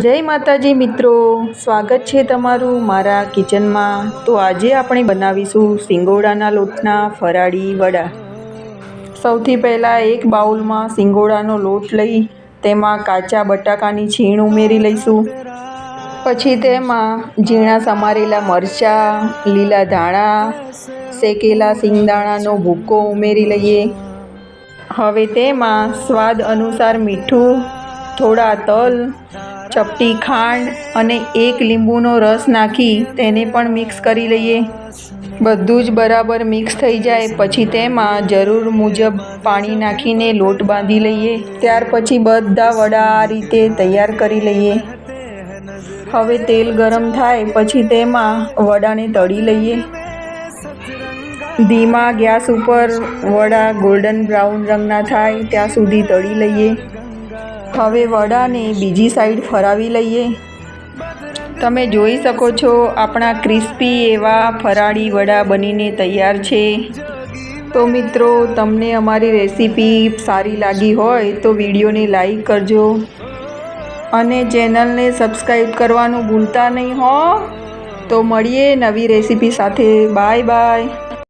જય માતાજી મિત્રો, સ્વાગત છે તમારું મારા કિચનમાં. તો આજે આપણે બનાવીશું સિંગોડાના લોટના ફરાળી વડા. સૌથી પહેલાં એક બાઉલમાં સિંગોડાનો લોટ લઈ, તેમાં કાચા બટાકાની છીણ ઉમેરી લઈશું. પછી તેમાં ઝીણા સમારેલા મરચાં, લીલા ધાણા, શેકેલા સિંગદાણાનો ભૂકો ઉમેરી લઈએ. હવે તેમાં સ્વાદ અનુસાર મીઠું થોડા તલ, ચપટી ખાંડ અને એક લીંબુનો રસ નાખી તેને પણ મિક્સ કરી લઈએ. બધું જ બરાબર મિક્સ થઈ જાય, પછી તેમાં જરૂર મુજબ પાણી નાખીને લોટ બાંધી લઈએ. ત્યાર પછી બધા વડા આ રીતે તૈયાર કરી લઈએ. હવે તેલ ગરમ થાય, પછી તેમાં વડાને તળી લઈએ. ધીમા ગેસ ઉપર વડા ગોલ્ડન બ્રાઉન રંગના થાય, ત્યાં સુધી તળી લઈએ. હવે વડાને બીજી સાઈડ ફરાવી લઈએ. તમે જોઈ શકો છો, આપણા ક્રિસ્પી એવા ફરાળી વડા બનીને તૈયાર છે. તો મિત્રો, તમને અમારી રેસીપી સારી લાગી હોય તો વિડીયોને લાઈક કરજો. અને ચેનલને સબસ્ક્રાઈબ કરવાનું ભૂલતા નહીં હો. તો મળીએ નવી રેસીપી સાથે. Bye bye